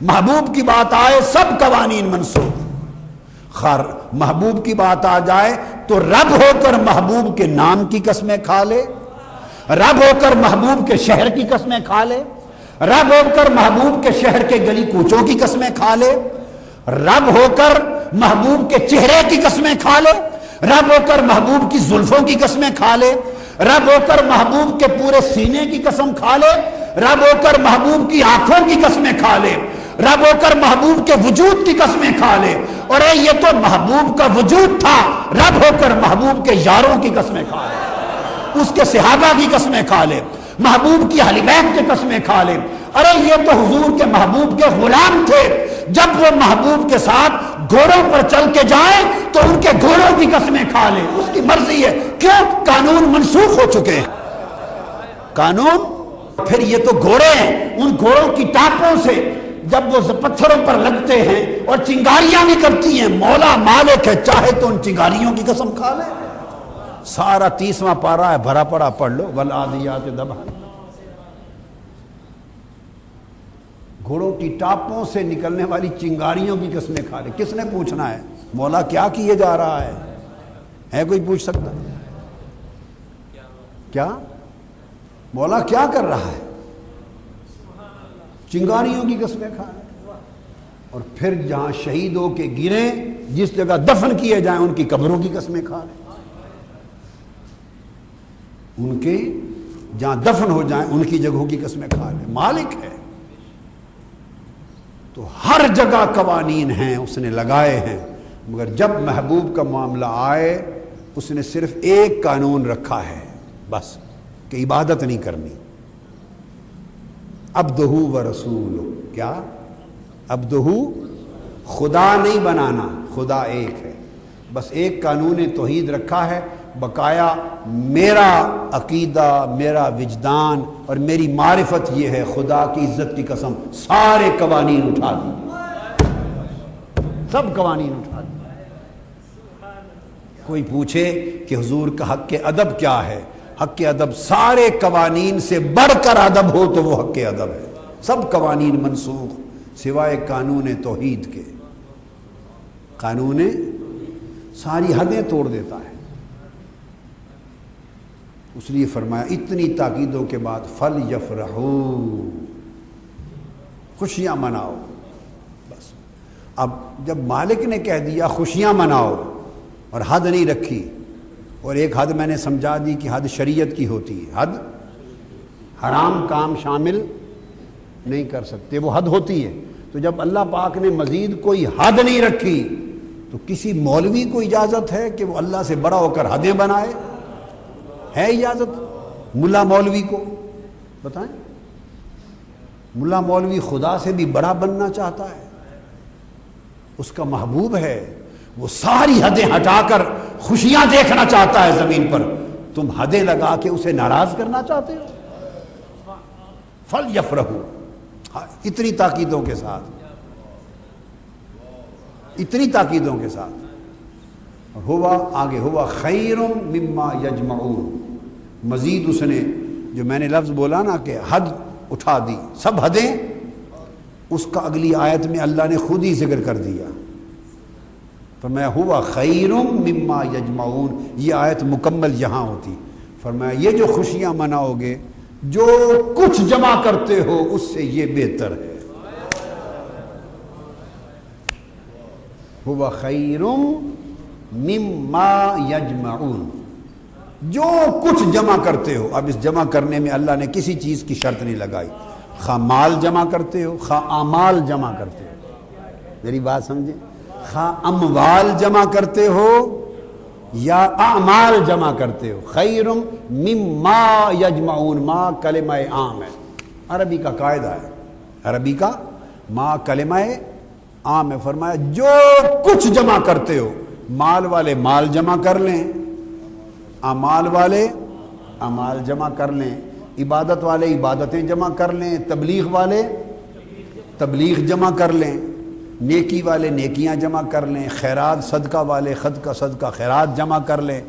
محبوب کی بات آئے سب قوانین منسوخ۔ خر، محبوب کی بات آ جائے تو رب ہو کر محبوب کے نام کی قسمیں کھا لے۔ رب ہو کر محبوب کے شہر کی قسمیں کھا لے۔ رب ہو کر محبوب کے شہر کے گلی کوچوں کی قسمیں کھا لے۔ رب ہو کر محبوب کے چہرے کی قسمیں کھا لے۔ رب ہو کر محبوب کی زلفوں کی قسمیں کھا لے۔ رب ہو کر محبوب کے پورے سینے کی قسم کھا لے۔ رب ہو کر محبوب کی آنکھوں کی قسمیں کھا لے۔ رب ہو کر محبوب کے وجود کی قسمیں کھا لے۔ اور اے، یہ تو محبوب کا وجود تھا۔ رب ہو کر محبوب کے یاروں کی قسمیں کھا لے۔ اس کے صحابہ کی قسمیں کھا لے۔ محبوب کی حلیمین کی قسمیں کھا لے۔ ارے، یہ تو حضور کے محبوب کے غلام تھے۔ جب وہ محبوب کے ساتھ گھوڑوں پر چل کے جائیں تو ان کے گھوڑوں کی قسمیں کھا لے۔ اس کی مرضی ہے کیوں قانون منسوخ ہو چکے ہیں۔ قانون؟ پھر یہ تو گھوڑے ہیں۔ ان گھوڑوں کی ٹاپوں سے جب وہ پتھروں پر لگتے ہیں اور چنگاریاں بھی کرتی ہیں، مولا مالک ہے، چاہے تو ان چنگاریوں کی قسم کھا لے۔ سارا تیسواں پارا ہے، بھرا پڑا، پڑھ لو۔ ولادیات دبا۔ گھوڑوں کی ٹاپوں سے نکلنے والی چنگاریوں کی قسمیں کھا لے۔ کس نے پوچھنا ہے؟ مولا کیا کیے جا رہا ہے؟ ہے کوئی پوچھ سکتا؟ کیا؟ مولا کیا کر رہا ہے؟ چنگاریوں کی قسمیں کھا اور پھر جہاں شہیدوں کے گریں جس جگہ دفن کیے جائیں، ان کی قبروں کی قسمیں کھا لیں۔ ان کے جہاں دفن ہو جائیں، ان کی جگہوں کی قسمیں کھا لیں۔ مالک ہے۔ تو ہر جگہ قوانین ہیں، اس نے لگائے ہیں۔ مگر جب محبوب کا معاملہ آئے، اس نے صرف ایک قانون رکھا ہے، بس، کہ عبادت نہیں کرنی۔ ابدہو و رسول کیا؟ ابدہو خدا نہیں بنانا، خدا ایک ہے۔ بس ایک قانون توحید رکھا ہے، بقایا میرا عقیدہ، میرا وجدان اور میری معرفت یہ ہے، خدا کی عزت کی قسم سارے قوانین اٹھا دی سب قوانین اٹھا دی کوئی پوچھے کہ حضور کا حق کے ادب کیا ہے؟ حق کے ادب سارے قوانین سے بڑھ کر ادب ہو تو وہ حق کے ادب ہے۔ سب قوانین منسوخ، سوائے قانون توحید کے۔ قانون ساری حدیں توڑ دیتا ہے۔ اس لیے فرمایا، اتنی تاکیدوں کے بعد فل یفرحو، خوشیاں مناؤ۔ بس۔ اب جب مالک نے کہہ دیا، خوشیاں مناؤ اور حد نہیں رکھی اور ایک حد میں نے سمجھا دی کہ حد شریعت کی ہوتی ہے۔ حد حرام کام شامل نہیں کر سکتے، وہ حد ہوتی ہے۔ تو جب اللہ پاک نے مزید کوئی حد نہیں رکھی، تو کسی مولوی کو اجازت ہے کہ وہ اللہ سے بڑا ہو کر حدیں بنائے؟ ہے اجازت؟ ملا مولوی کو۔ بتائیں۔ ملا مولوی خدا سے بھی بڑا بننا چاہتا ہے۔ اس کا محبوب ہے۔ وہ ساری حدیں ہٹا کر خوشیاں دیکھنا چاہتا ہے زمین پر۔ تم حدیں لگا کے اسے ناراض کرنا چاہتے ہو۔ فل یف ہاں، اتنی تاکیدوں کے ساتھ۔ اتنی تاکیدوں کے ساتھ۔ ہوا، آگے ہوا خیرم مما یجمعون مزید اس نے جو میں نے لفظ بولا نا کہ حد اٹھا دی۔ سب حدیں، اس کا اگلی آیت میں اللہ نے خود ہی ذکر کر دیا۔ فرمایا، ہوا خیرم مما یجمعون. یہ آیت مکمل یہاں ہوتی۔ فرمایا، یہ جو خوشیاں مناؤ گے، جو کچھ جمع کرتے ہو، اس سے یہ بہتر ہے۔ ہوا خیرم مما یجمعون۔ جو کچھ جمع کرتے ہو، اب اس جمع کرنے میں اللہ نے کسی چیز کی شرط نہیں لگائی۔ خواہ مال جمع کرتے ہو، خواہ اعمال جمع کرتے ہو۔ میری بات سمجھیں خواہ اموال جمع کرتے ہو یا اعمال جمع کرتے ہو۔ خیرم مما یجمعون، ما کلمہ عام ہے عربی کا قاعدہ ہے۔ عربی کا ما کلمہ عام ہے فرمایا، جو کچھ جمع کرتے ہو، مال والے مال جمع کر لیں۔ امال والے امال جمع کر لیں۔ عبادت والے عبادتیں جمع کر لیں۔ تبلیغ والے تبلیغ جمع کر لیں۔ نیکی والے نیکیاں جمع کر لیں، خیرات صدقہ والے خد کا صدقہ خیرات جمع کر لیں،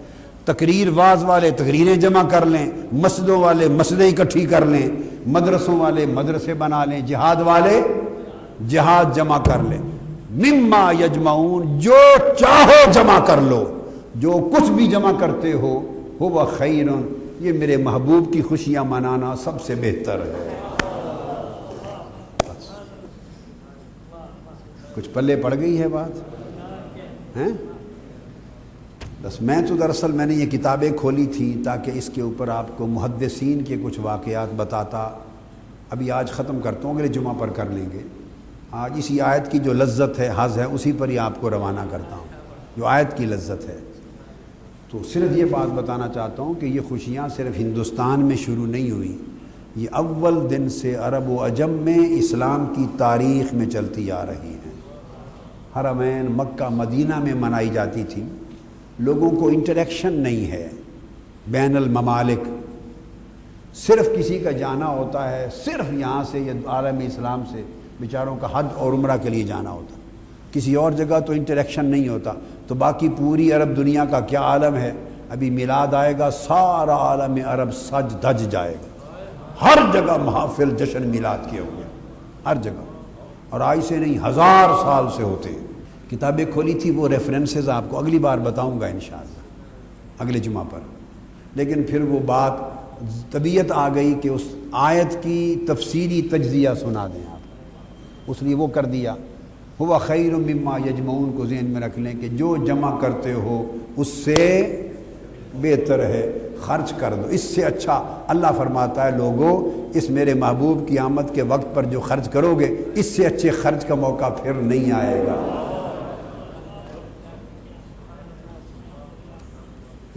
تقریر واز والے تقریریں جمع کر لیں، مسجدوں والے مسجدیں اکٹھی کر لیں، مدرسوں والے مدرسے بنا لیں، جہاد والے جہاد جمع کر لے مما یجمعون، جو چاہو جمع کر لو، جو کچھ بھی جمع کرتے ہو وہ خیر یہ میرے محبوب کی خوشیاں منانا سب سے بہتر ہے۔ کچھ پلے پڑ گئی ہے بات؟ ہیں؟ بس میں تو دراصل میں نے یہ کتابیں کھولی تھی تاکہ اس کے اوپر آپ کو محدثین کے کچھ واقعات بتاتا۔ ابھی آج ختم کرتا ہوں، اگلے جمعہ پر کر لیں گے۔ آج اسی آیت کی جو لذت ہے حض ہے، اسی پر ہی آپ کو روانہ کرتا ہوں۔ جو آیت کی لذت ہے۔ تو صرف یہ بات بتانا چاہتا ہوں کہ یہ خوشیاں صرف ہندوستان میں شروع نہیں ہوئی۔ یہ اول دن سے عرب و عجم میں اسلام کی تاریخ میں چلتی آ رہی ہیں۔ حرمین، مکہ، مدینہ میں منائی جاتی تھی۔ لوگوں کو انٹریکشن نہیں ہے۔ بین الممالک صرف کسی کا جانا ہوتا ہے، صرف یہاں سے یا عالم اسلام سے بیچاروں کا حج اور عمرہ کے لیے جانا ہوتا۔ کسی اور جگہ تو انٹریکشن نہیں ہوتا۔ تو باقی پوری عرب دنیا کا کیا عالم ہے؟ ابھی میلاد آئے گا، سارا عالم عرب سج دج جائے گا۔ ہر جگہ محافل جشن میلاد کے ہوئے ہر جگہ۔ اور آئی سے نہیں، ہزار سال سے ہوتے ہیں۔ کتابیں کھولی تھی، وہ ریفرنسز آپ کو اگلی بار بتاؤں گا انشاءاللہ، اگلے جمعہ پر۔ لیکن پھر وہ بات، طبیعت آ گئی کہ اس آیت کی تفصیلی تجزیہ سنا دیں آپ۔ اس لیے وہ کر دیا۔ ہوا خیر مما یجمعون کو ذہن میں رکھ لیں کہ جو جمع کرتے ہو، اس سے بہتر ہے، خرچ کر دو۔ اس سے اچھا اللہ فرماتا ہے لوگوں اس میرے محبوب کی آمد کے وقت پر جو خرچ کرو گے، اس سے اچھے خرچ کا موقع پھر نہیں آئے گا۔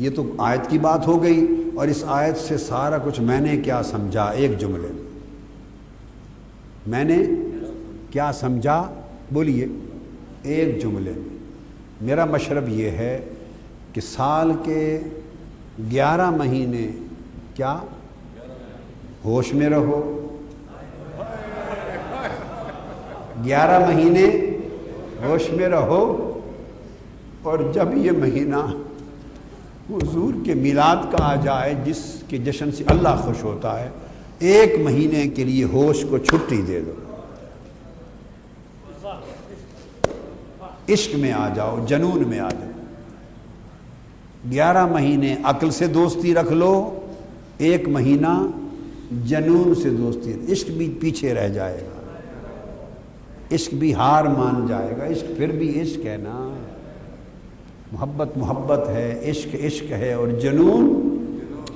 یہ تو آیت کی بات ہو گئی اور اس آیت سے سارا کچھ میں نے کیا سمجھا ایک جملے میں۔ میں نے کیا سمجھا؟ بولیے۔ ایک جملے میں۔ میرا مشرب یہ ہے کہ سال کے گیارہ مہینے کیا؟ ہوش میں رہو۔ گیارہ مہینے ہوش میں رہو۔ اور جب یہ مہینہ حضور کے میلاد کا آ جائے، جس کے جشن سے اللہ خوش ہوتا ہے، ایک مہینے کے لیے ہوش کو چھٹی دے دو۔ عشق میں آ جاؤ، جنون میں آ جاؤ۔ گیارہ مہینے عقل سے دوستی رکھ لو، ایک مہینہ جنون سے دوستی۔ عشق بھی پیچھے رہ جائے گا۔ عشق بھی ہار مان جائے گا۔ عشق پھر بھی عشق ہے نا۔ محبت محبت ہے، عشق عشق ہے اور جنون،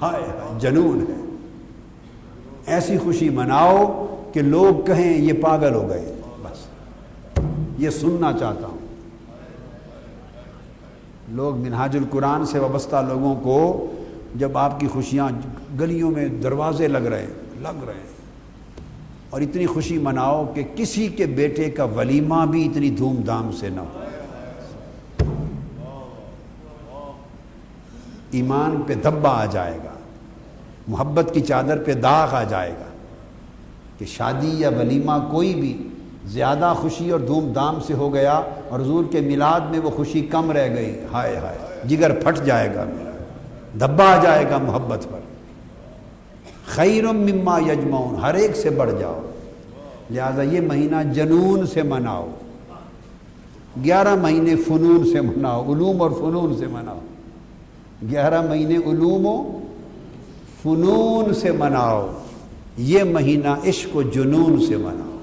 ہائے ہائے، جنون ہے۔ ایسی خوشی مناؤ کہ لوگ کہیں یہ پاگل ہو گئے۔ بس۔ یہ سننا چاہتا ہوں۔ لوگ منہاج القرآن سے وابستہ لوگوں کو جب آپ کی خوشیاں گلیوں میں دروازے لگ رہے ہیں لگ رہے ہیں۔ اور اتنی خوشی مناؤ کہ کسی کے بیٹے کا ولیمہ بھی اتنی دھوم دھام سے نہ ہو۔ ایمان پہ دھبا آ جائے گا، محبت کی چادر پہ داغ آ جائے گا کہ شادی یا ولیمہ کوئی بھی زیادہ خوشی اور دھوم دھام سے ہو گیا اور حضور کے میلاد میں وہ خوشی کم رہ گئی۔ ہائے ہائے، جگر پھٹ جائے گا میرا۔ دھبا آ جائے گا محبت پر۔ خیر مما یجمعون، ہر ایک سے بڑھ جاؤ۔ لہذا یہ مہینہ جنون سے مناؤ۔ گیارہ مہینے فنون سے مناؤ، علوم اور فنون سے مناؤ۔ گیارہ مہینے علوم و فنون سے مناؤ۔ یہ مہینہ عشق و جنون سے مناؤ۔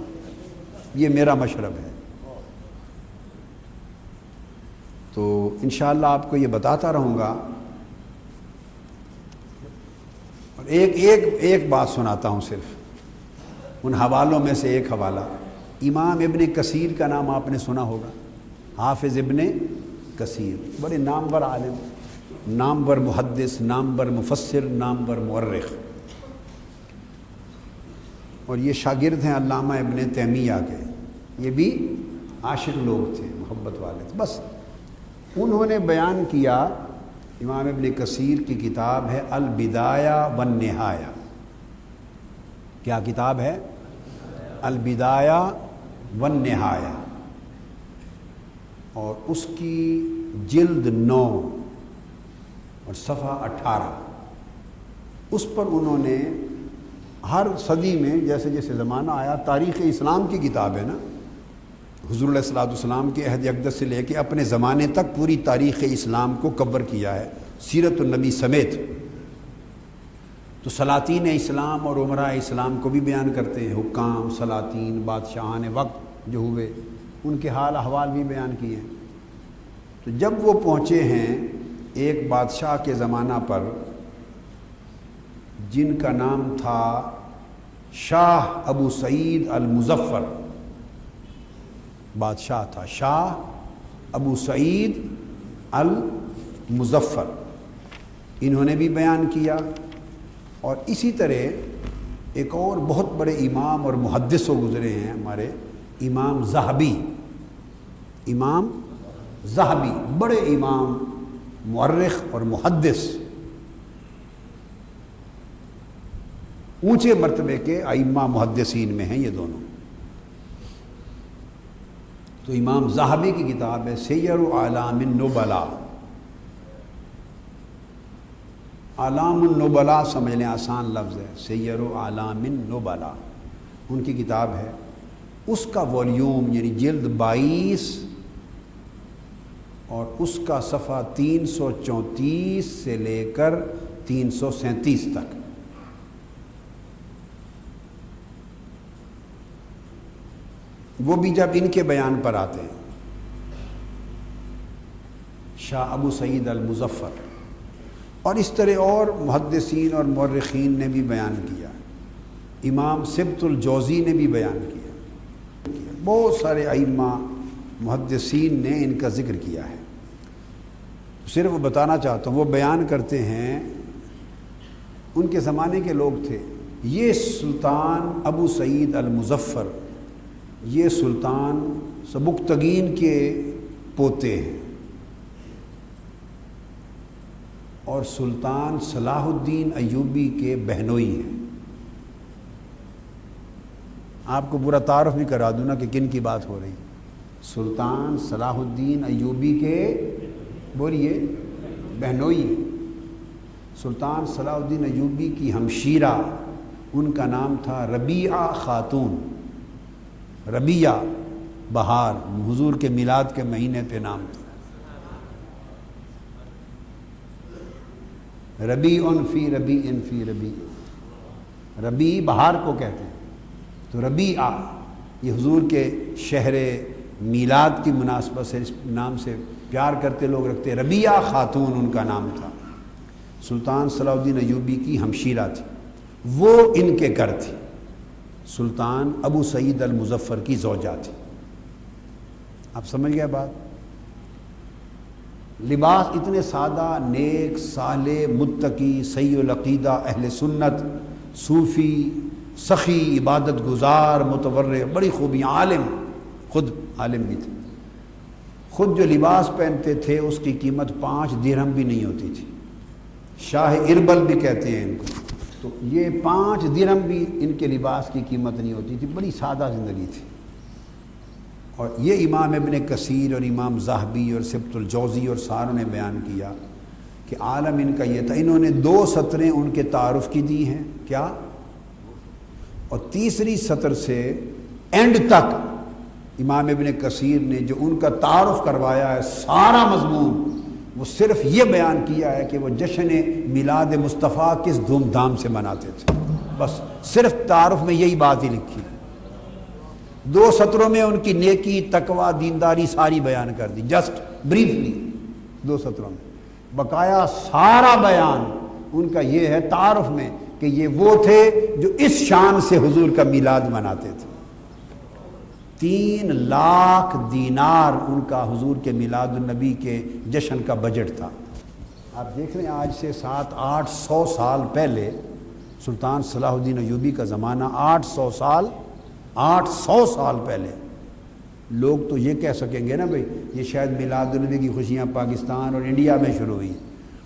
یہ میرا مشرب ہے۔ تو انشاءاللہ آپ کو یہ بتاتا رہوں گا۔ اور ایک ایک ایک بات سناتا ہوں صرف۔ ان حوالوں میں سے ایک حوالہ۔ امام ابن کثیر کا نام آپ نے سنا ہوگا۔ حافظ ابن کثیر۔ بڑے نامور عالم۔ نامور محدث نامور مفسر نامور مورخ اور یہ شاگرد ہیں علامہ ابن تیمیہ کے۔ یہ بھی عاشق لوگ تھے، محبت والے تھے۔ بس انہوں نے بیان کیا، امام ابن کثیر کی کتاب ہے البدایہ و نہایا کیا کتاب ہے؟ البدایہ و نہایا اور اس کی جلد نو اور صفحہ اٹھارہ۔ اس پر انہوں نے ہر صدی میں جیسے جیسے زمانہ آیا، تاریخ اسلام کی کتاب ہے نا، حضور علیہ السلاۃ السلام کے عہد اقدس سے لے کے اپنے زمانے تک پوری تاریخ اسلام کو کور کیا ہے، سیرت النبی سمیت۔ تو سلاطین اسلام اور عمرہ اسلام کو بھی بیان کرتے ہیں، حکام، سلاطین، بادشاہان وقت جو ہوئے، ان کے حال احوال بھی بیان کیے۔ ہیں تو جب وہ پہنچے ہیں ایک بادشاہ کے زمانہ پر جن کا نام تھا شاہ ابو سعید المظفر۔ بادشاہ تھا شاہ ابو سعید المظفر۔ انہوں نے بھی بیان کیا اور اسی طرح ایک اور بہت بڑے امام اور محدث و گزرے ہیں ہمارے، امام زہبی۔ امام زہبی، بڑے امام مورخ اور محدث اونچے مرتبے کے ائمہ محدثین میں ہیں یہ دونوں۔ تو امام زہبی کی کتاب ہے، سیر و علام النبلا علام النبلا سمجھ لیں آسان لفظ ہے، سیر و علام النبلا ان کی کتاب ہے، اس کا والیوم یعنی جلد بائیس اور اس کا صفحہ تین سو چونتیس سے لے کر تین سو سینتیس تک۔ وہ بھی جب ان کے بیان پر آتے ہیں۔ شاہ ابو سعید المظفر۔ اور اس طرح اور محدثین اور مورخین نے بھی بیان کیا۔ امام سبت الجوزی نے بھی بیان کیا۔ بہت سارے ائمہ محدثین نے ان کا ذکر کیا ہے۔ صرف بتانا چاہتا ہوں، وہ بیان کرتے ہیں، ان کے زمانے کے لوگ تھے۔ یہ سلطان ابو سعید المظفر، یہ سلطان سبکتگین کے پوتے ہیں۔ اور سلطان صلاح الدین ایوبی کے بہنوئی ہیں۔ آپ کو برا تعارف بھی کرا دوں نا کہ کن کی بات ہو رہی۔ سلطان صلاح الدین ایوبی کے بولیے بہنوئی سلطان صلاح الدین ایوبی کی ہمشیرہ، ان کا نام تھا ربیعہ خاتون۔ ربیہ بہار، حضور کے میلاد کے مہینے پہ نام تھا۔ ربی ان فی ربی ان فی ربی ربی بہار کو کہتے ہیں۔ تو ربی آ یہ حضور کے شہر میلاد کی مناسبت سے اس نام سے پیار کرتے لوگ رکھتے ربیہ خاتون ان کا نام تھا۔ سلطان صلاح الدین ایوبی کی ہمشیرہ تھی۔ وہ ان کے گھر تھی۔ سلطان ابو سعید المظفر کی زوجہ تھی۔ آپ سمجھ گئے بات؟ لباس اتنے سادہ، نیک، صالح، متقی سی العقیدہ، اہل سنت، صوفی، سخی، عبادت گزار متور بڑی خوبیاں عالم، خود عالم بھی تھے۔ خود جو لباس پہنتے تھے، اس کی قیمت پانچ درہم بھی نہیں ہوتی تھی۔ شاہ اربل بھی کہتے ہیں ان کو۔ تو یہ پانچ درم بھی ان کے لباس کی قیمت نہیں ہوتی تھی، بڑی سادہ زندگی تھی۔ اور یہ امام ابن کثیر اور امام زاہبی اور سبت الجوزی اور ساروں نے بیان کیا کہ عالم ان کا یہ تھا۔ انہوں نے دو سطریں ان کے تعارف کی دی ہیں۔ کیا؟ اور تیسری سطر سے اینڈ تک امام ابن کثیر نے جو ان کا تعارف کروایا ہے، سارا مضمون، وہ صرف یہ بیان کیا ہے کہ وہ جشن میلاد مصطفیٰ کس دھوم دھام سے مناتے تھے۔ بس صرف تعارف میں یہی بات ہی لکھی دو سطروں میں ان کی نیکی، تقوی، دینداری ساری بیان کر دی۔ جسٹ بریفلی دو سطروں میں۔ بقایا سارا بیان ان کا یہ ہے تعارف میں کہ یہ وہ تھے جو اس شان سے حضور کا میلاد مناتے تھے۔ تین لاکھ دینار ان کا حضور کے میلاد النبی کے جشن کا بجٹ تھا۔ آپ دیکھ رہے ہیں آج سے سات آٹھ سو سال پہلے سلطان صلاح الدین ایوبی کا زمانہ آٹھ سو سال، آٹھ سو سال پہلے۔ لوگ تو یہ کہہ سکیں گے نا بھائی، یہ شاید میلاد النبی کی خوشیاں پاکستان اور انڈیا میں شروع ہوئی۔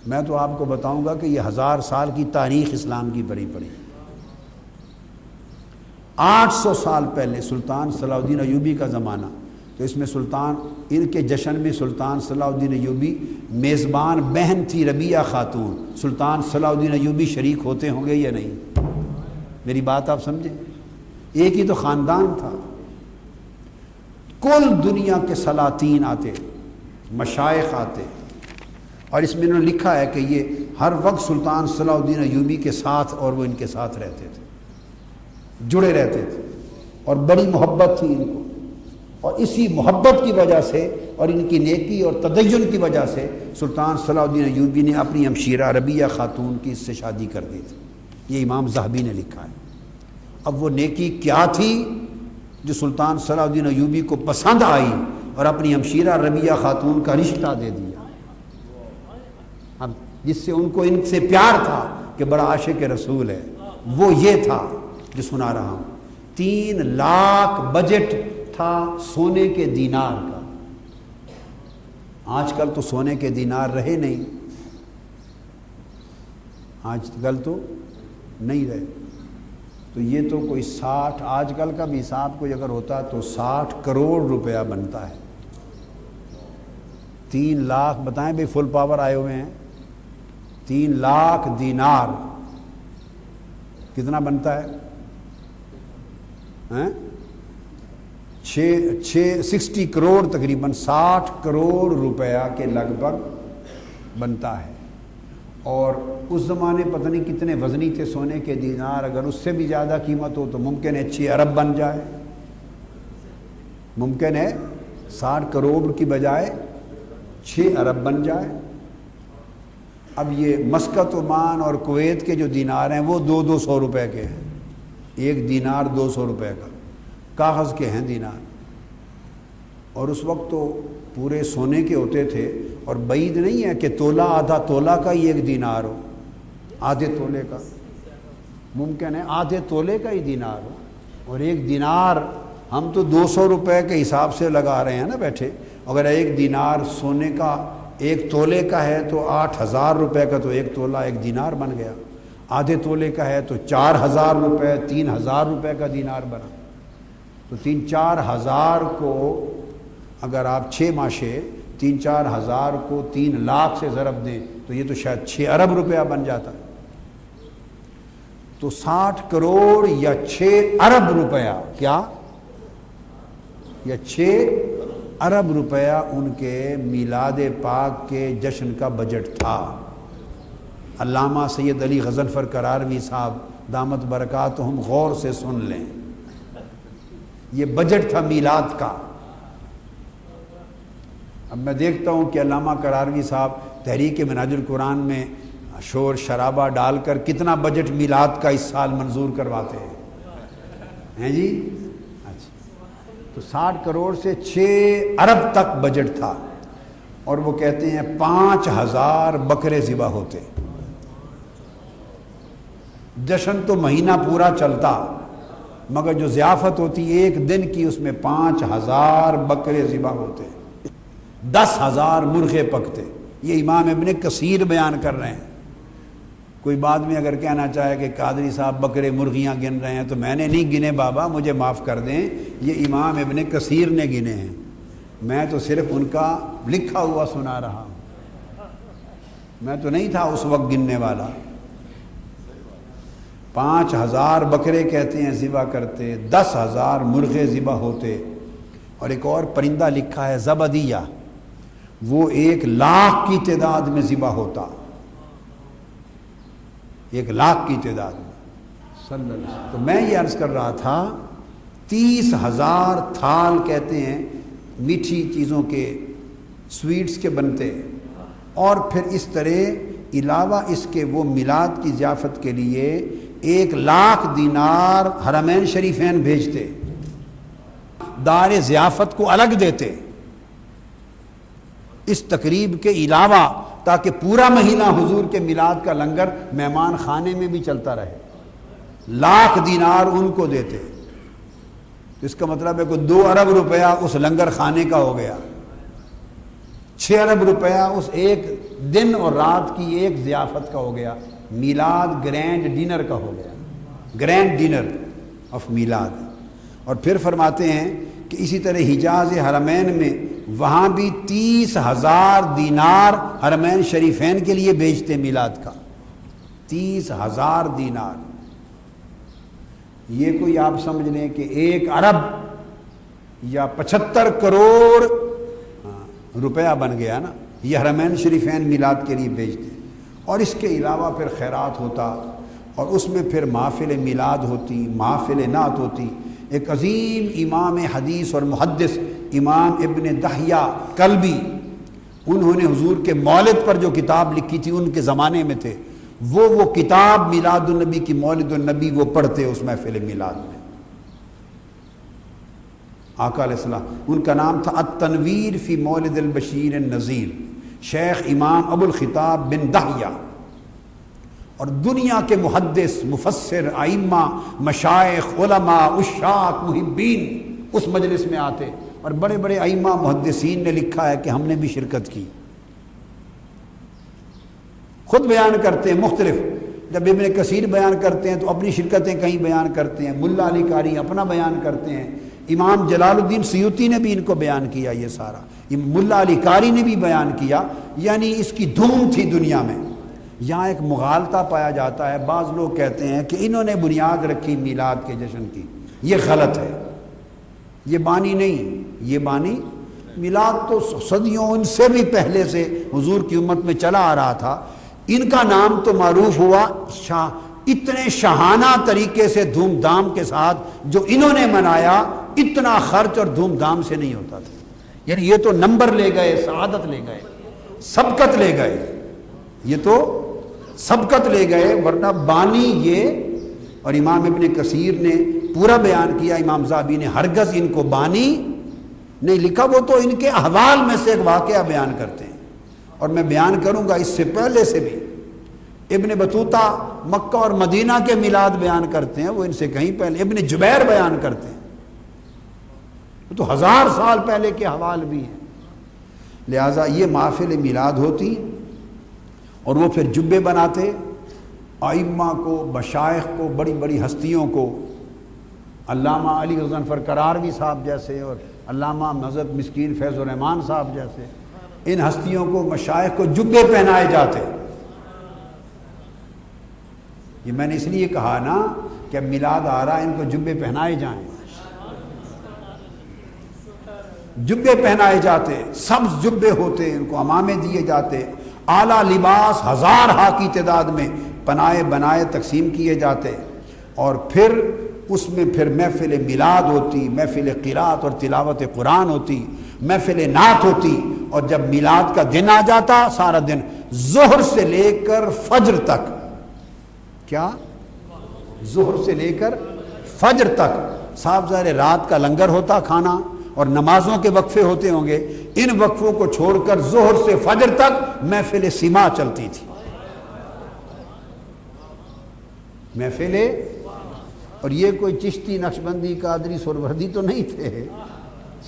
میں تو آپ کو بتاؤں گا کہ یہ ہزار سال کی تاریخ اسلام کی بڑی پڑی۔ آٹھ سو سال پہلے سلطان صلاح الدین ایوبی کا زمانہ، تو اس میں سلطان، ان کے جشن میں سلطان صلاح الدین ایوبی میزبان بہن تھی ربیہ خاتون۔ سلطان صلاح الدین ایوبی شریک ہوتے ہوں گے یا نہیں؟ میری بات آپ سمجھیں؟ ایک ہی تو خاندان تھا۔ کل دنیا کے سلاطین آتے، مشائق آتے۔ اور اس میں انہوں نے لکھا ہے کہ یہ ہر وقت سلطان صلاح الدین ایوبی کے ساتھ اور وہ ان کے ساتھ رہتے تھے۔ جڑے رہتے تھے اور بڑی محبت تھی ان کو اور اسی محبت کی وجہ سے اور ان کی نیکی اور تدین کی وجہ سے سلطان صلاح الدین ایوبی نے اپنی ہمشیرہ ربیہ خاتون کی اس سے شادی کر دی تھی۔ یہ امام زہبی نے لکھا ہے۔ اب وہ نیکی کیا تھی جو سلطان صلاح الدین ایوبی کو پسند آئی اور اپنی ہمشیرہ ربیہ خاتون کا رشتہ دے دیا۔ اب جس سے ان کو ان سے پیار تھا کہ بڑا عاشق رسول ہے، وہ یہ تھا جو سنا رہا ہوں۔ تین لاکھ بجٹ تھا سونے کے دینار کا۔ آج کل تو سونے کے دینار رہے نہیں۔ آج کل تو نہیں رہے۔ تو یہ تو کوئی ساٹھ، آج کل کا بھی حساب کوئی اگر ہوتا تو ساٹھ کروڑ روپیہ بنتا ہے۔ تین لاکھ، بتائیں بھائی فل پاور آئے ہوئے ہیں۔ تین لاکھ دینار کتنا بنتا ہے؟ ہاں؟ چھ چھ، سکسٹی کروڑ تقریباً ساٹھ کروڑ روپیہ کے لگ بھگ بنتا ہے۔ اور اس زمانے پتہ نہیں کتنے وزنی تھے سونے کے دینار، اگر اس سے بھی زیادہ قیمت ہو تو ممکن ہے چھ ارب بن جائے۔ ممکن ہے ساٹھ کروڑ کی بجائے چھ ارب بن جائے۔ اب یہ مسکت عمان اور کویت کے جو دینار ہیں وہ دو دو سو روپے کے ہیں۔ ایک دینار دو سو روپے کا، کاغذ کے ہیں دینار۔ اور اس وقت تو پورے سونے کے ہوتے تھے، اور بعید نہیں ہے کہ تولا، آدھا تولا کا ہی ایک دینار ہو۔ آدھے تولے کا۔ ممکن ہے آدھے تولے کا ہی دینار ہو۔ اور ایک دینار ہم تو دو سو روپے کے حساب سے لگا رہے ہیں نا بیٹھے۔ اگر ایک دینار سونے کا، ایک تولے کا ہے تو آٹھ ہزار روپے کا تو ایک تولا، ایک دینار بن گیا۔ آدھے تولے کا ہے تو چار ہزار روپے، تین ہزار روپے کا دینار بنا۔ تو تین چار ہزار کو اگر آپ چھ ماشے، تین چار ہزار کو تین لاکھ سے ضرب دیں تو یہ تو شاید چھ ارب روپیہ بن جاتا۔ ہے تو ساٹھ کروڑ یا چھ ارب روپیہ، کیا؟ یا چھ ارب روپیہ ان کے میلاد پاک کے جشن کا بجٹ تھا۔ علامہ سید علی غزنفر کراروی صاحب، دامت برکات ہم غور سے سن لیں۔ یہ بجٹ تھا میلاد کا۔ اب میں دیکھتا ہوں کہ علامہ کراروی صاحب تحریک مناج القرآن میں شور شرابہ ڈال کر کتنا بجٹ میلاد کا اس سال منظور کرواتے ہیں۔ ہیں جی؟ اچھا۔ تو ساٹھ کروڑ سے چھ ارب تک بجٹ تھا اور وہ کہتے ہیں پانچ ہزار بکرے ذبح ہوتے۔ جشن تو مہینہ پورا چلتا، مگر جو ضیافت ہوتی ایک دن کی، اس میں پانچ ہزار بکرے ذبح ہوتے دس ہزار مرغے پکتے یہ امام ابن کثیر بیان کر رہے ہیں۔ کوئی بعد میں اگر کہنا چاہے کہ قادری صاحب بکرے مرغیاں گن رہے ہیں، تو میں نے نہیں گنے بابا، مجھے معاف کر دیں۔ یہ امام ابن کثیر نے گنے ہیں۔ میں تو صرف ان کا لکھا ہوا سنا رہا ہوں۔ میں تو نہیں تھا اس وقت گننے والا۔ پانچ ہزار بکرے کہتے ہیں ذبح کرتے، دس ہزار مرغے ذبح ہوتے۔ اور ایک اور پرندہ لکھا ہے، زبدیہ۔ وہ ایک لاکھ کی تعداد میں ذبح ہوتا۔ ایک لاکھ کی تعداد میں۔ تو میں یہ عرض کر رہا تھا، تیس ہزار تھال کہتے ہیں، میٹھی چیزوں کے سویٹس کے بنتے۔ اور پھر اس طرح علاوہ اس کے وہ میلاد کی ضیافت کے لیے ایک لاکھ دینار حرمین شریفین بھیجتے، دار ضیافت کو الگ دیتے۔ اس تقریب کے علاوہ تاکہ پورا مہینہ حضور کے میلاد کا لنگر مہمان خانے میں بھی چلتا رہے، لاکھ دینار ان کو دیتے۔ اس کا مطلب ہے کہ دو ارب روپیہ اس لنگر خانے کا ہو گیا۔ چھ ارب روپیہ اس ایک دن اور رات کی ایک ضیافت کا ہو گیا۔ میلاد گرینڈ ڈنر کا ہو گیا، گرینڈ ڈنر آف میلاد۔ اور پھر فرماتے ہیں کہ اسی طرح حجاز حرمین میں وہاں بھی تیس ہزار دینار حرمین شریفین کے لیے بیچتے میلاد کا۔ تیس ہزار دینار۔ یہ کوئی آپ سمجھ لیں کہ ایک ارب یا پچہتر کروڑ ہاں، روپیہ بن گیا نا، یہ حرمین شریفین میلاد کے لیے بیچتے اور اس کے علاوہ پھر خیرات ہوتا اور اس میں پھر محفل میلاد ہوتی، محفل نعت ہوتی۔ ایک عظیم امام حدیث اور محدث امام ابن دہیا کلبی انہوں نے حضور کے مولد پر جو کتاب لکھی تھی، ان کے زمانے میں تھے۔ وہ وہ کتاب میلاد النبی کی مولد النبی وہ پڑھتے اس محفل میلاد میں۔ آقا علیہ السلام، ان کا نام تھا التنویر فی مولد البشیر النذیر شیخ امام ابو الخطاب بن دہیا اور دنیا کے محدث، مفسر آئمہ مشائق علماء اشاق محبین اس مجلس میں آتے۔ اور بڑے بڑے ائمہ، محدثین نے لکھا ہے کہ ہم نے بھی شرکت کی۔ خود بیان کرتے ہیں مختلف۔ جب ابن کثیر بیان کرتے ہیں تو اپنی شرکتیں کہیں بیان کرتے ہیں۔ ملا علی کاری اپنا بیان کرتے ہیں۔ امام جلال الدین سیوتی نے بھی ان کو بیان کیا یہ سارا۔ ملا علی کاری نے بھی بیان کیا یعنی اس کی دھوم تھی دنیا میں۔ یہاں ایک مغالطہ پایا جاتا ہے، بعض لوگ کہتے ہیں کہ انہوں نے بنیاد رکھی میلاد کے جشن کی۔ یہ غلط ہے۔ یہ بانی نہیں، یہ بانی میلاد تو صدیوں ان سے بھی پہلے سے حضور کی امت میں چلا آ رہا تھا۔ ان کا نام تو معروف ہوا شاہ، اتنے شہانہ طریقے سے دھوم دھام کے ساتھ جو انہوں نے منایا، اتنا خرچ اور دھوم دھام سے نہیں ہوتا تھا۔ یعنی یہ تو نمبر لے گئے، سعادت لے گئے، سبقت لے گئے۔ یہ تو سبقت لے گئے، ورنہ بانی یہ۔ اور امام ابن کثیر نے پورا بیان کیا، امام زابی نے ہرگز ان کو بانی نہیں لکھا۔ وہ تو ان کے احوال میں سے ایک واقعہ بیان کرتے ہیں۔ اور میں بیان کروں گا اس سے پہلے سے بھی۔ ابن بطوطہ مکہ اور مدینہ کے میلاد بیان کرتے ہیں، وہ ان سے کہیں پہلے۔ ابن جبیر بیان کرتے ہیں۔ تو ہزار سال پہلے کے حوال بھی ہیں۔ لہٰذا یہ محفل میلاد ہوتی اور وہ پھر جبے بناتے آئمہ کو بشائق کو، بڑی بڑی ہستیوں کو۔ علامہ علی غزنفر کرار صاحب جیسے اور علامہ مذہب مسکین فیض الرحمان صاحب جیسے ان ہستیوں کو مشائق کو جبے پہنائے جاتے یہ میں نے اس لیے کہا نا کہ میلاد آ رہا ان کو جبے پہنائے جائیں۔ جبے پہنائے جاتے، سبز جبے ہوتے، ان کو امامے دیے جاتے۔ اعلیٰ لباس ہزار ہا کی تعداد میں پنائے بنائے تقسیم کیے جاتے۔ اور پھر اس میں پھر محفل میلاد ہوتی، محفل قرات اور تلاوت قرآن ہوتی، محفل نعت ہوتی۔ اور جب میلاد کا دن آ جاتا، سارا دن زہر سے لے کر فجر تک۔ کیا؟ زہر سے لے کر فجر تک۔ صاحب ظاہر رات کا لنگر ہوتا کھانا۔ اور نمازوں کے وقفے ہوتے ہوں گے، ان وقفوں کو چھوڑ کر زہر سے فجر تک محفل سما چلتی تھی۔ محفل اور یہ کوئی چشتی نقشبندی، قادری، سروردی تو نہیں تھے،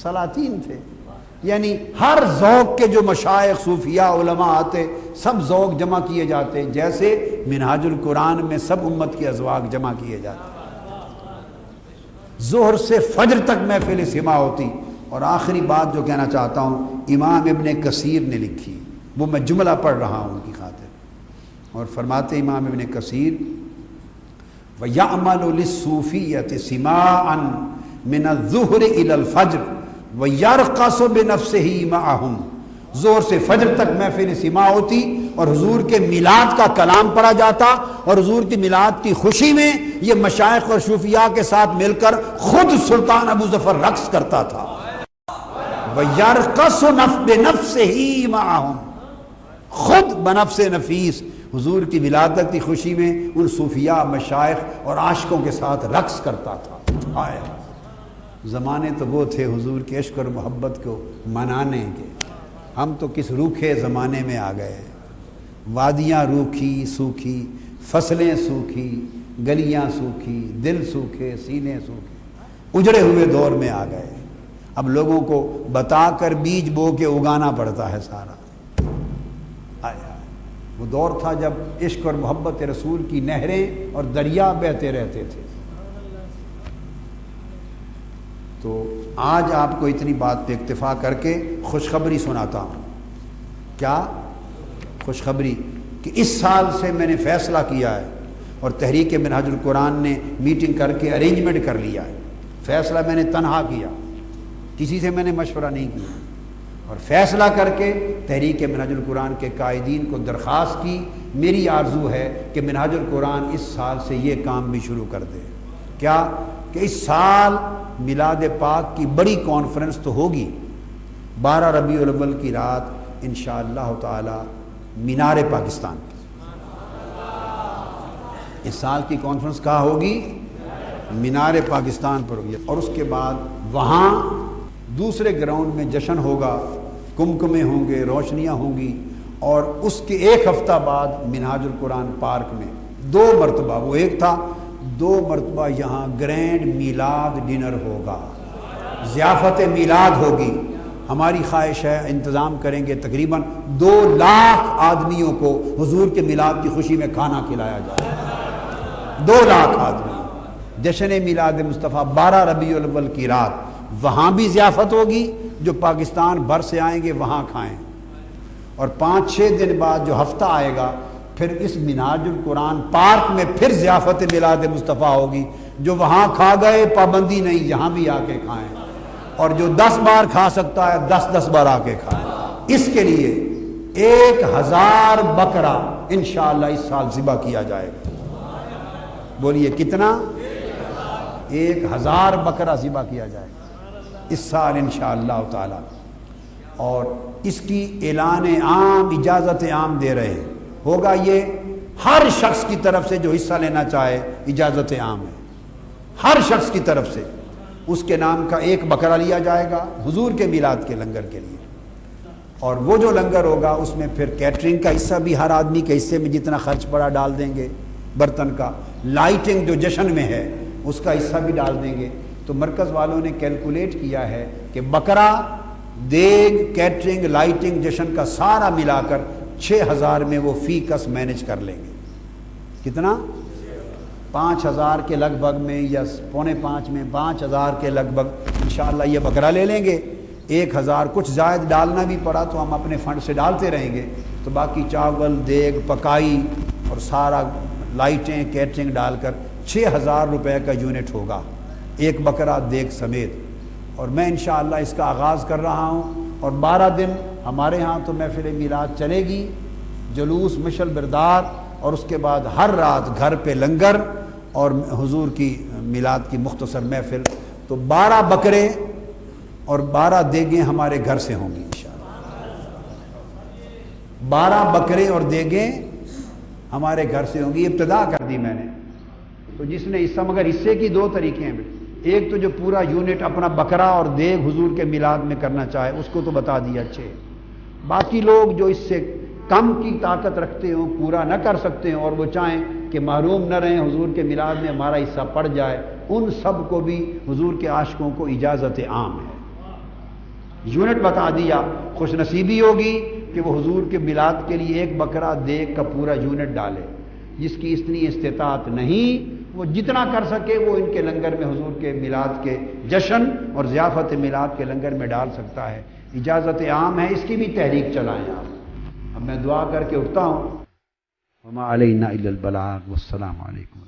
سلاطین تھے۔ یعنی ہر ذوق کے جو مشائق، صوفیاء، علماء آتے، سب ذوق جمع کیے جاتے، جیسے منہاج القرآن میں سب امت کے ازواق جمع کیے جاتے۔ زہر سے فجر تک محفل سما ہوتی اور آخری بات جو کہنا چاہتا ہوں، امام ابن کثیر نے لکھی۔ وہ میں جملہ پڑھ رہا ہوں ان کی خاطر۔ اور فرماتے امام ابن کثیر، وَيَعْمَلُ لِلصُّوفِيَّةِ سِمَاعًا مِنَ الظُّهْرِ إِلَى الْفَجْرِ وَيَرْقَصُ بِنَفْسِهِ مَعَهُمْ۔ زور سے فجر تک محفل سما ہوتی اور حضور کے میلاد کا کلام پڑھا جاتا اور حضور کی میلاد کی خوشی میں یہ مشائق اور شوفیاء کے ساتھ مل کر خود سلطان ابو ظفر رقص کرتا تھا۔ وَيَرْقَصُ بِنَفْسِهِ مَعَهُمْ۔ خود بنفس نفیس حضور کی ولادت کی خوشی میں ان صوفیاء، مشائق اور عاشقوں کے ساتھ رقص کرتا تھا۔ آئے زمانے تو وہ تھے حضور کے عشق اور محبت کو منانے کے۔ ہم تو کس روکھے زمانے میں آ گئے۔ وادیاں روکھی، سوکھی، فصلیں سوکھی، گلیاں سوکھی، دل سوکھے، سینے سوکھے۔ اجڑے ہوئے دور میں آ گئے۔ اب لوگوں کو بتا کر بیج بو کے اگانا پڑتا ہے سارا۔ وہ دور تھا جب عشق اور محبت رسول کی نہریں اور دریا بہتے رہتے تھے۔ تو آج آپ کو اتنی بات پہ اکتفا کر کے خوشخبری سناتا ہوں۔ کیا؟ خوشخبری کہ اس سال سے میں نے فیصلہ کیا ہے اور تحریک منہاج القرآن نے میٹنگ کر کے ارینجمنٹ کر لیا ہے۔ فیصلہ میں نے تنہا کیا۔ کسی سے میں نے مشورہ نہیں کیا۔ اور فیصلہ کر کے تحریک مناج القرآن کے قائدین کو درخواست کی، میری آرزو ہے کہ مناج القرآن اس سال سے یہ کام بھی شروع کر دے۔ کیا کہ اس سال میلاد پاک کی بڑی کانفرنس تو ہوگی؟ بارہ ربیع الاول کی رات انشاءاللہ اللہ تعالی مینار پاکستان اس سال کی کانفرنس کہاں ہوگی؟ مینار پاکستان پر ہوگی۔ اور اس کے بعد وہاں دوسرے گراؤنڈ میں جشن ہوگا، کمکمے ہوں گے، روشنیاں ہوں گی۔ اور اس کے ایک ہفتہ بعد مناج القرآن پارک میں دو مرتبہ، وہ ایک تھا، دو مرتبہ یہاں گرینڈ میلاد ڈنر ہوگا۔ ضیافت میلاد ہوگی۔ ہماری خواہش ہے، انتظام کریں گے تقریباً دو لاکھ آدمیوں کو حضور کے میلاد کی خوشی میں کھانا کھلایا جائے۔ دو لاکھ آدمی جشن میلاد مصطفیٰ بارہ ربیع الاول کی رات۔ وہاں بھی ضیافت ہوگی، جو پاکستان بھر سے آئیں گے، وہاں کھائیں۔ اور پانچ چھ دن بعد جو ہفتہ آئے گا، پھر اس مناج القرآن پارک میں پھر ضیافت میلاد مصطفیٰ ہوگی، جو وہاں کھا گئے، پابندی نہیں، یہاں بھی آ کے کھائیں۔ اور جو دس بار کھا سکتا ہے، دس دس بار آ کے کھائیں اس کے لیے ایک ہزار بکرا انشاءاللہ اس سال ذبح کیا جائے گا۔ بولیے، کتنا؟ ایک ہزار بکرا ذبح کیا جائے گا۔ اس سال انشاءاللہ تعالی۔ اور اس کی اعلان عام، اجازت عام دے رہے ہیں۔ ہوگا یہ ہر شخص کی طرف سے جو حصہ لینا چاہے، اجازت عام ہے۔ ہر شخص کی طرف سے۔ اس کے نام کا ایک بکرا لیا جائے گا حضور کے میلاد کے لنگر کے لیے۔ اور وہ جو لنگر ہوگا، اس میں پھر کیٹرنگ کا حصہ بھی ہر آدمی کے حصے میں جتنا خرچ پڑا ڈال دیں گے، برتن کا۔ لائٹنگ جو جشن میں ہے، اس کا حصہ بھی ڈال دیں گے۔ تو مرکز والوں نے کیلکولیٹ کیا ہے کہ بکرا، دیگ کیٹرنگ لائٹنگ جشن کا سارا ملا کر چھ ہزار میں وہ فی کس مینج کر لیں گے۔ کتنا؟ پانچ ہزار کے لگ بھگ میں یا پونے پانچ میں پانچ ہزار کے لگ بھگ انشاءاللہ یہ بکرا لے لیں گے۔ ایک ہزار کچھ زائد ڈالنا بھی پڑا تو ہم اپنے فنڈ سے ڈالتے رہیں گے۔ تو باقی چاول، دیگ، پکائی اور سارا لائٹیں، کیٹرنگ ڈال کر چھ ہزار روپے کا یونٹ ہوگا۔ ایک بکرا دیکھ سمیت۔ اور میں انشاءاللہ اس کا آغاز کر رہا ہوں۔ اور بارہ دن ہمارے ہاں تو محفل میلاد چلے گی۔ جلوس مشل بردار۔ اور اس کے بعد ہر رات گھر پہ لنگر اور حضور کی میلاد کی مختصر محفل۔ تو بارہ بکرے اور بارہ دیگیں ہمارے گھر سے ہوں گی انشاءاللہ۔ بارہ بکرے اور دیگیں ہمارے گھر سے ہوں گی۔ ابتدا کر دی میں نے۔ تو جس نے حصہ مگر حصے کی دو طریقے ہیں ایک تو جو پورا یونٹ اپنا بکرا اور دیگ حضور کے میلاد میں کرنا چاہے، اس کو تو بتا دیا اچھے۔ باقی لوگ جو اس سے کم کی طاقت رکھتے ہوں، پورا نہ کر سکتے ہیں اور وہ چاہیں کہ معروم نہ رہیں، حضور کے میلاد میں ہمارا حصہ پڑ جائے۔ ان سب کو بھی حضور کے عاشقوں کو اجازت عام ہے۔ یونٹ بتا دیا، خوش نصیبی ہوگی کہ وہ حضور کے میلاد کے لیے ایک بکرا دیکھ کا پورا یونٹ ڈالے۔ جس کی اتنی استطاعت نہیں، وہ جتنا کر سکے، وہ ان کے لنگر میں حضور کے میلاد کے جشن اور ضیافت میلاد کے لنگر میں ڈال سکتا ہے۔ اجازت عام ہے، اس کی بھی تحریک چلائیں آپ۔ اب میں دعا کر کے اٹھتا ہوں علیہ البلاغ والسلام علیکم